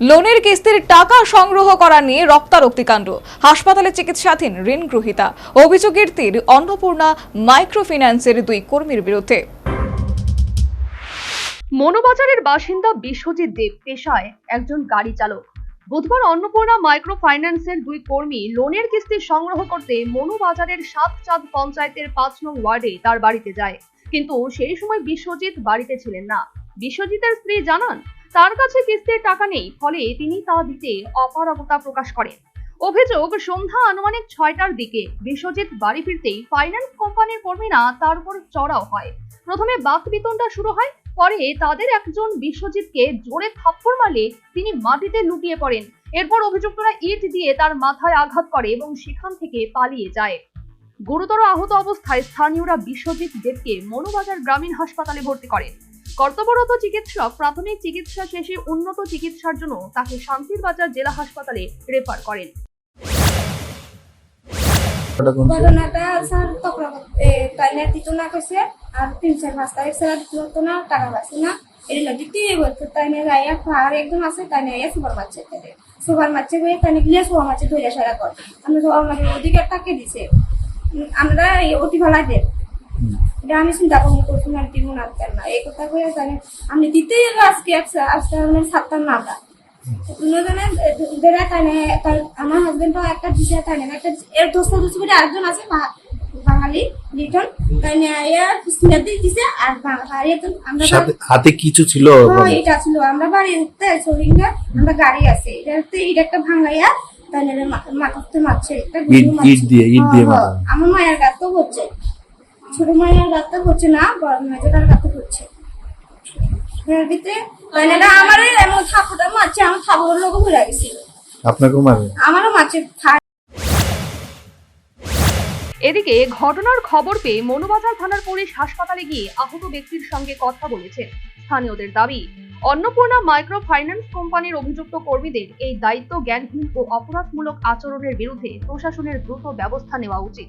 লোনের কিস্তির টাকা সংগ্রহ করা নিয়ে রক্তারক্তিকাণ্ড হাসপাতালে চিকিৎসাধীন ঋণ গ্রহীতা। অভিযোগের তীর অন্নপূর্ণা মাইক্রোফিন্যান্সের দুই কর্মীর বিরুদ্ধে। মনোবাজারের বাসিন্দা বিশ্বজিৎ দেব পেশায় একজন গাড়ি চালক। বুধবার অন্নপূর্ণা মাইক্রো ফাইন্যান্সের দুই কর্মী লোনের কিস্তি সংগ্রহ করতে মনোবাজারের সাত চাঁদ পঞ্চায়েতের পাঁচ নং ওয়ার্ডে তার বাড়িতে যায়। কিন্তু সেই সময় বিশ্বজিৎ বাড়িতে ছিলেন না। বিশ্বজিতের স্ত্রী জানান তার কাছে কিস্তির টাকা নেই, ফলে তিনি তা দিতে অপারগতা প্রকাশ করেন। অভিযোগ, সন্ধ্যা আনুমানিক ছয়টার দিকে বিশ্বজিৎ বাড়ি ফিরতেই ফাইন্যান্স কোম্পানির কর্মীরা তার উপর চড়াও হয়। প্রথমে বাক বিতনটা শুরু হয়, পরে তাদের একজন বিশ্বজিৎকে জোরে থাপ্পড় মারলে তিনি মাটিতে লুটিয়ে পড়েন। এরপর অভিযুক্তরা ইট দিয়ে তার মাথায় আঘাত করে এবং সেখান থেকে পালিয়ে যায়। গুরুতর আহত অবস্থায় স্থানীয়রা বিশ্বজিৎ দেবকে মনোবাজার গ্রামীণ হাসপাতালে ভর্তি করেন। কর্তব্যরত চিকিৎসক প্রাথমিক চিকিৎসা শেষে উন্নত চিকিৎসার জন্য তাকে শান্তির বাজার জেলা হাসপাতালে রেফার করেন। ঘটনাটা স্যার তখন তাইলে দিত না কইছে আর তিন চার পাঁচ তারিখ স্যার দিত না টাকা পাচ্ছে না। দিতে বলছে গাইয়া আর একজন আছে তাইনে গাইয়া সুপার মারছে তাদের সুপার মারছে গিয়ে তাইনে গিয়ে সুপার মারছে ধরে সারা কর। আমরা সুপার মারছে ওদিকে টাকে দিছে। আমরা অতি ভালাই দেব। করছি না দিব না না। এই কথা কয়ে জানি আমি দিতেই এলো আজকে আজকে মানে নাটা। দুজনে টানে আমার হাজবেন্ড একটা দিশা টানে একটা এর দোস্ত দোস্ত করে আরেকজন আছে বাঙালি লিটন। তাই এর সিনার দিছে আর বাঙালি একজন আমরা হাতে কিছু ছিল হ্যাঁ, এটা ছিল। আমরা বাড়ি উঠতে সরিঙ্গা আমরা গাড়ি আছে। এটাতে এটা একটা ভাঙাইয়া তাই মাথাতে মারছে। একটা ইট- দিয়ে, ইট দিয়ে হ্যাঁ। হ্যাঁ। আমার মায়ের গাছ তো হচ্ছে। ছোট মায়ের হচ্ছে না বড় মেজোটার হচ্ছে। এর ভিতরে? তাই না আমার এমন থাপুটা মারছে আমার থাপুর লোক ঘুরে গেছিল। আপনাকেও মারে আমারও মাছের এদিকে ঘটনার খবর পেয়ে মনোবাজার থানার পুলিশ হাসপাতালে গিয়ে আহত ব্যক্তির সঙ্গে কথা বলেছেন স্থানীয়দের দাবি অন্নপূর্ণা মাইক্রো ফাইন্যান্স কোম্পানির অভিযুক্ত কর্মীদের এই দায়িত্ব জ্ঞানহীন ও অপরাধমূলক আচরণের বিরুদ্ধে প্রশাসনের দ্রুত ব্যবস্থা নেওয়া উচিত।